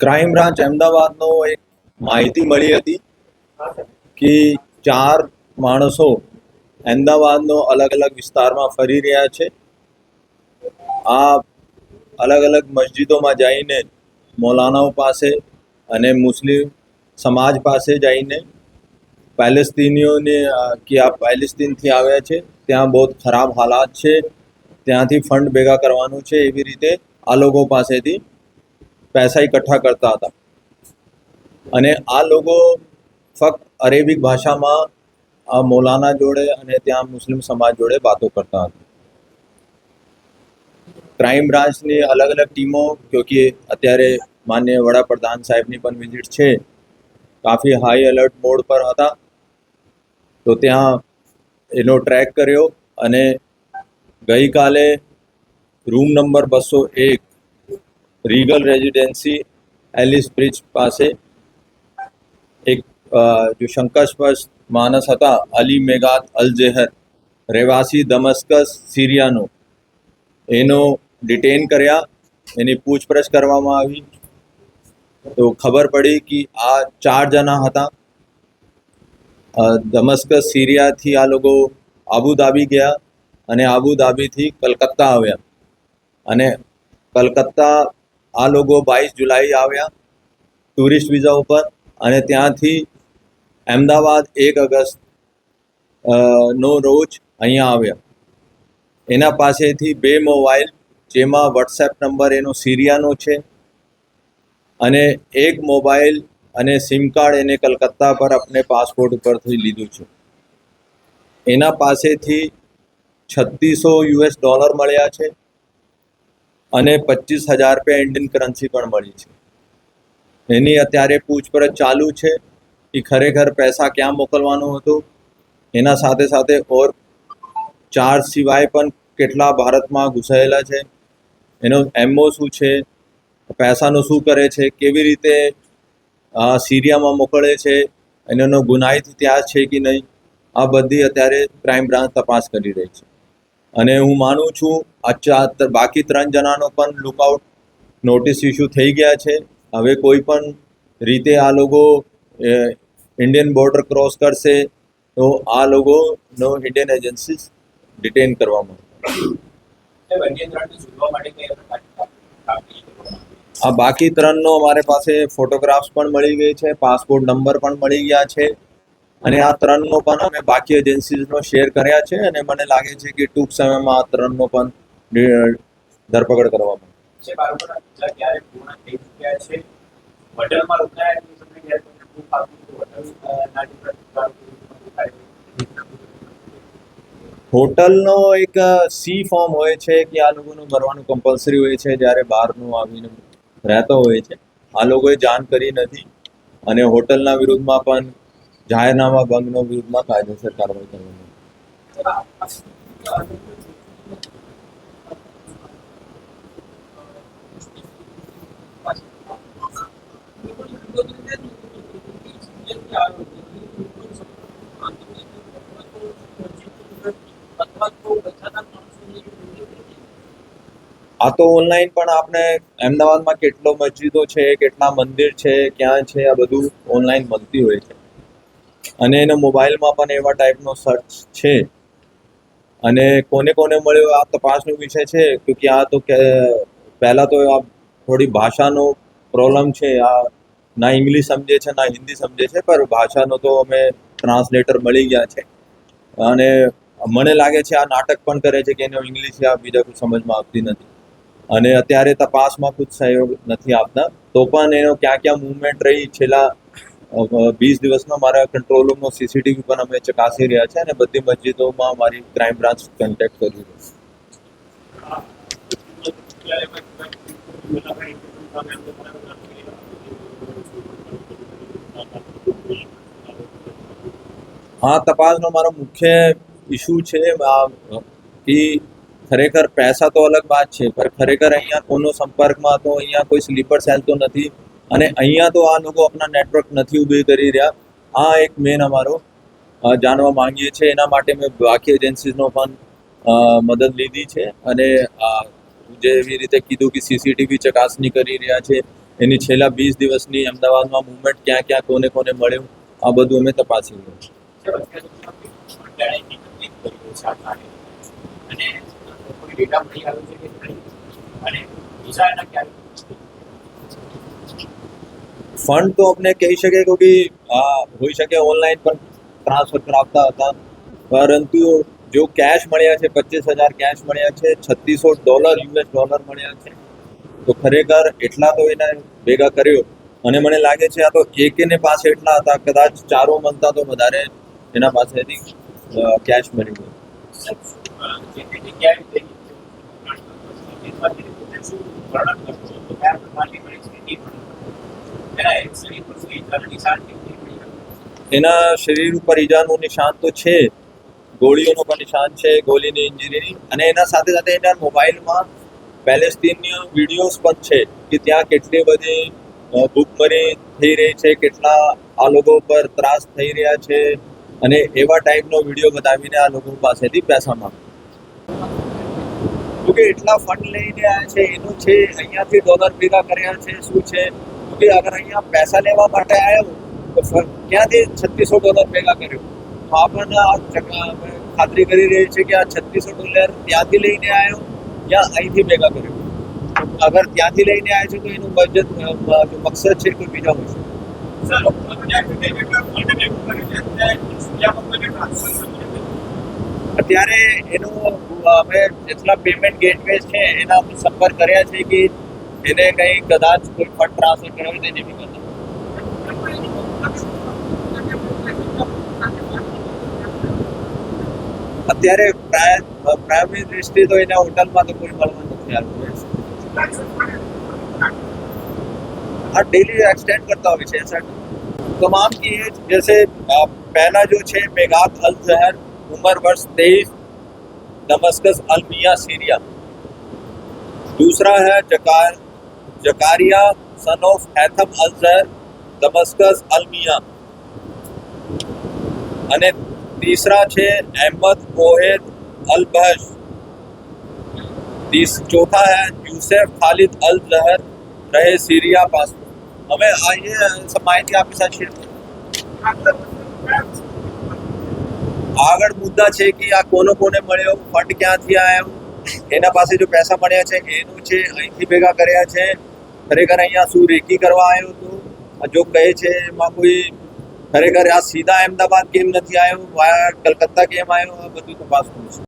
Crime branch અમદાવાદનો એક માહિતી મળી હતી કે ચાર માણસો અમદાવાદનો અલગ અલગ વિસ્તારમાં ફરી રહ્યા છે. આ અલગ અલગ મસ્જિદોમાં જઈને મૌલાનાઓ પાસે અને મુસ્લિમ સમાજ પાસે જઈને પેલેસ્તીનીઓને કે આ પેલેસ્તીનથી આવ્યા છે, ત્યાં બહુ ખરાબ હાલાત છે, ત્યાંથી ફંડ ભેગા કરવાનું છે એવી રીતે આ લોકો પાસેથી. પૈસા એકઠા કરતા હતા અને આ લોકો ફક્ત અરેબિક ભાષામાં આ મૌલાના જોડે અને ત્યાં મુસ્લિમ સમાજ જોડે વાતો કરતા હતા ક્રાઇમ બ્રાન્ચની અલગ અલગ ટીમો ક્યોંકિ અત્યારે માન્ય વડાપ્રધાન સાહેબની પણ વિઝિટ છે કાફી હાઈ એલર્ટ મોડ પર હતા તો ત્યાં એનો ટ્રેક કર્યો અને ગઈકાલે રૂમ નંબર બસો એક રીગલ રેઝિડેન્સી એલિસ બ્રિજ પાસે. એક જો શંકાસ્પદ માણસ હતા, અલી મેગાત અલ જેહર, રહેવાસી દમસ્કસ સિરિયાનો. એનો ડિટેન કર્યા, એની પૂછપરછ કરવામાં આવી. તો ખબર પડી કે આ ચાર જણા હતા. દમસ્કસ સિરિયાથી આ લોકો આબુધાબી ગયા અને આબુધાબીથી કલકત્તા આવ્યા. અને કલકત્તા આ લોકો બાવીસ જુલાઈ આવ્યા ટુરિસ્ટ વિઝા ઉપર અને ત્યાંથી અમદાવાદ એક ઓગસ્ટ નો રોજ અહીંયા આવ્યા. એના પાસેથી બે મોબાઈલ, જેમાં વોટ્સએપ નંબર એનો સિરિયાનો છે અને એક મોબાઈલ અને સિમ કાર્ડ એને કલકત્તા પર આપણે પાસપોર્ટ ઉપરથી લીધું છે. એના પાસેથી છત્રીસો યુએસ ડોલર મળ્યા છે. અને પચીસ હજાર રૂપિયા ઇન્ડિયન કરન્સી પણ મળી છે. એની અત્યારે પૂછપરછ ચાલુ છે કે ખરેખર પૈસા ક્યાં મોકલવાનું હતું? એના સાથે સાથે ઓર ચાર સિવાય પણ કેટલા ભારતમાં ઘૂસાયેલા છે? એનો એમઓ શું છે? પૈસાનું શું કરે છે? કેવી રીતે સિરિયામાં મોકલે છે? એનો ગુનાહિત ઇતિહાસ છે કે નહીં? આ બધી અત્યારે ક્રાઇમ બ્રાન્ચ તપાસ કરી રહી છે. અને હું માનું છું આ બાકી ત્રણ જણાનો પણ લુકઆઉટ નોટિસ ઇસ્યુ થઈ ગયા છે. હવે કોઈ પણ રીતે આ લોકો ઇન્ડિયન બોર્ડર ક્રોસ કરશે, તો આ લોકોનો ઇન્ડિયન એજન્સીસ ડિટેન કરવામાં આ બાકી ત્રણનો અમારે પાસે ફોટોગ્રાફ્સ પણ મળી ગઈ છે પાસપોર્ટ નંબર પણ મળી ગયા છે. અને આ ત્રણનો પણ અમે બાકી એજન્સીઝનો શેર કર્યા છે અને મને લાગે છે કે ટૂંક સમયમાં આ ત્રણનો પણ ધરપકડ કરવામાં. હોટલનો એક સી ફોર્મ હોય છે કે આ લોકોનું ભરવાનું કમ્પલસરી હોય છે જ્યારે બહારનું આવીને રહેતો હોય છે આ લોકોએ જાણ કરી નથી અને હોટલના વિરુદ્ધમાં પણ જાહેરનામા ભંગનો વિરુદ્ધમાં કાયદેસર કાર્યવાહી આ તો ઓનલાઈન પણ આપણે અમદાવાદમાં કેટલો મસ્જિદો છે, કેટલા મંદિર છે, ક્યાં છે, આ બધું ઓનલાઈન મળતી હોય છે. અને એના મોબાઈલમાં પણ એવા ટાઈપનો સર્ચ છે. અને કોને કોને મળ્યો આ તપાસનો વિષય છે કે આ તો કે પહેલાં તો આ થોડી ભાષાનો પ્રોબ્લેમ છે, આ ના ઇંગ્લિશ સમજે છે, ના હિન્દી સમજે છે પર ભાષાનો તો અમે ટ્રાન્સલેટર મળી ગયા છે. અને મને લાગે છે આ નાટક પણ કરે છે કે એને ઇંગ્લિશ યા બીજા કોઈ સમજમાં આવતી નથી. અને અત્યારે તપાસમાં કુછ સહયોગ નથી આપતા. તો પણ એનો ક્યાં ક્યાં મુવમેન્ટ રહી, છેલ્લા વીસ દિવસમાં મારા કંટ્રોલ રૂમનો સીસીટીવી પણ અમે ચકાસી રહ્યા છે અને બધી મસ્જિદોમાં મારી ક્રાઇમ બ્રાન્ચ કોન્ટેક્ટ કરી રહી આ તપાસનો મારો મુખ્ય ઇશ્યુ છે કે ખરેખર પૈસા તો અલગ વાત છે, પણ ખરેખર અહીંયા કોનો સંપર્કમાં તો અહીંયા કોઈ સ્લીપર સેલ તો નથી. અને અહીંયા તો આ લોકો આપણા નેટવર્ક નથી ઊભી કરી રહ્યા. આ એક મેન અમારો જાણવા માંગીએ છીએ. એના માટે મેં બાકી એજન્સીઝનો પણ મદદ લીધી છે. અને જે જેવી રીતે કીધું કે સીસીટીવી ચકાસણી કરી રહ્યા છે, એની છેલ્લા વીસ દિવસની અમદાવાદમાં મુવમેન્ટ ક્યાં ક્યાં, કોને કોને મળ્યું, આ બધું અમે તપાસી રહ્યું છે અત્યાર સુધીમાં મંડળે એકત્રિત કર્યું છે આ કાર્ય. અને કોઈ ડેટા મળી આવ્યો છે કે નહીં? અને બીજા એના ક્યારે ફંડ તો આપણે કહી શકીએ કે હોઈ શકે ઓનલાઈન પણ ટ્રાન્સફર કરાવતા હતા. પરંતુ જો કેશ મળ્યા છે પચીસ હજાર કેશ મળ્યા છે છત્રીસો ડોલર યુએસ ડોલર મળ્યા છે તો ખરેખર એટલા તો એને ભેગા કર્યો. અને મને લાગે છે આ તો એકેને પાસે એટલા હતા કદાચ ચારો મનતા તો વધારે એના પાસેથી કેશ મળી ગયો. સર, એના શરીર ઉપર ઈજાનું નિશાન તો છે. ગોળીઓનું પણ નિશાન છે, ગોળીની ઇન્જરીની અને એના સાથે સાથે એના મોબાઈલમાં પેલેસ્ટીનની વિડીયોઝ પણ છે કે ત્યાં કેટલી બધી ભૂખમરી થઈ રહી છે, કેટલા આ લોકો પર ત્રાસ થઈ રહ્યા છે. અને એવા ટાઈપનો વીડિયો બતાવીને આ લોકો પાસેથી પૈસા માંગે. એટલા ફંડ લઈને આવ્યા છે, એનું છે, અહીંયાથી ડોલર ભેગા કર્યા છે, શું છે? કે અગર અહીંયા પૈસા લેવા માટે આવ્યો તો ક્યાંથી છત્રીસો ડોલર ભેગા કર્યો? તો આપણને આ ખાતરી કરી રહી છે કે આ છત્રીસો ડોલર ત્યાંથી લઈને આવ્યો યા અહીંથી ભેગા કર્યો? અગર ત્યાંથી લઈને આવ્યો છે તો એનું બજેટ જો મકસદ છે કોઈ બીજા હોય છે. અત્યારે એનું અમે જેટલા પેમેન્ટ ગેટવે છે એના સંપર્ક કર્યા છે કે એને કંઈ કદાચ કોઈ ફંડ ટ્રાન્સફર કરાવે તો એને બી કરતા અત્યારે પ્રાય પ્રાઇમરી દૃષ્ટિ તો એના હોટલમાં તો કોઈ મળવા નથી આવ્યું हाँ डेली एक्सटेंड करता हूँ विषय सर तमाम की एज जैसे आ, पहला जो छे मेगात अल जहर उम्र वर्ष तेईस दमस्कस अल मिया सीरिया दूसरा है जकार जकारिया सन ऑफ हैथम अल जहर दमस्कस अल मिया અને तीसरा છે अहमद ओहेद अल बहश तीस चौथा है यूसेफ खालिद अल जहर रहे सीरिया पास हमें आइए सब माहिती आपके साथ शेयर આગળ મુદ્દા છે કે આ કોનો કોને મળ્યો ફંડ ક્યાંથી આવ્યો એના પાસે જો પૈસા મળ્યા છે એનું છે અહીંથી ભેગા કર્યા છે ખરેખર અહીંયા શું રેકી કરવા આવ્યો હતો? જો કહે છે એમાં કોઈ ખરેખર આ સીધા અમદાવાદ કેમ નથી આવ્યો? વાયા કલકત્તા કેમ આવ્યો? આ બધું કરું છે.